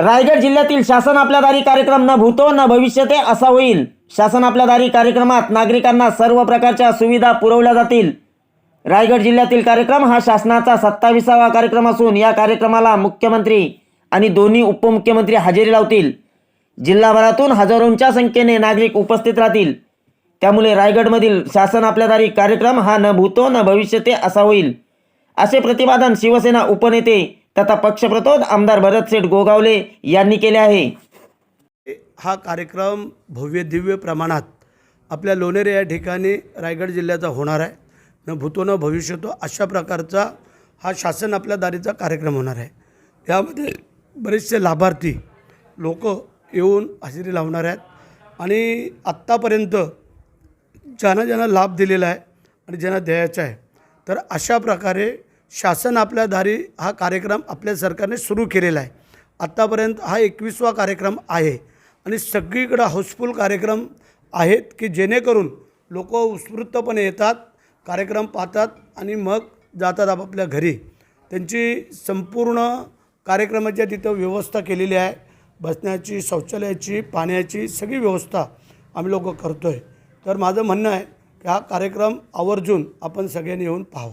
रायगड जिल्ह्यातील शासन आपल्या दारी कार्यक्रम न भूतो न भविष्यते असा होईल. शासन आपल्या दारी कार्यक्रमात नागरिकांना सर्व प्रकारच्या सुविधा पुरवल्या जातील. रायगड जिल्ह्यातील कार्यक्रम हा शासनाचा सत्ताविसावा कार्यक्रम असून या कार्यक्रमाला मुख्यमंत्री आणि दोन्ही उपमुख्यमंत्री हजेरी लावतील. जिल्हाभरातून हजारोंच्या संख्येने नागरिक उपस्थित राहतील. त्यामुळे रायगडमधील शासन आपल्या दारी कार्यक्रम हा न भूतो न भविष्यते असा होईल. असे प्रतिपादन शिवसेना उपनेते तथा पक्षप्रतोद आमदार भरतसेठ गोगावले यांनी केले आहे. हा कार्यक्रम भव्य दिव्य प्रमाणात आपल्या लोणेरे या ठिकाणी रायगड जिल्ह्याचा होणार आहे. न भूतो न भविष्यतो अशा प्रकारचा हा शासन आपल्या दारीचा कार्यक्रम होणार आहे. यामध्ये बरेचसे लाभार्थी लोक येऊन हजेरी लावणार आहेत आणि आत्तापर्यंत ज्यांना ज्यांना लाभ दिलेला आहे आणि ज्यांना द्यायचा आहे तर अशा प्रकारे शासन आपल्या दारी हा कार्यक्रम आपल्या सरकारने सुरू केलेला आहे. आत्तापर्यंत हा एकवीसवा कार्यक्रम आहे आणि सगळीकडं हाऊसफुल कार्यक्रम आहेत की जेणेकरून लोक उत्स्फूर्तपणे येतात कार्यक्रम पाहतात आणि मग जातात आपापल्या घरी. त्यांची संपूर्ण कार्यक्रमाच्या तिथं व्यवस्था केलेली आहे. बसण्याची शौचालयाची पाण्याची सगळी व्यवस्था आम्ही लोक करतो आहे तर माझं म्हणणं आहे की हा कार्यक्रम आवर्जून आपण सगळ्यांनी येऊन पाहावा.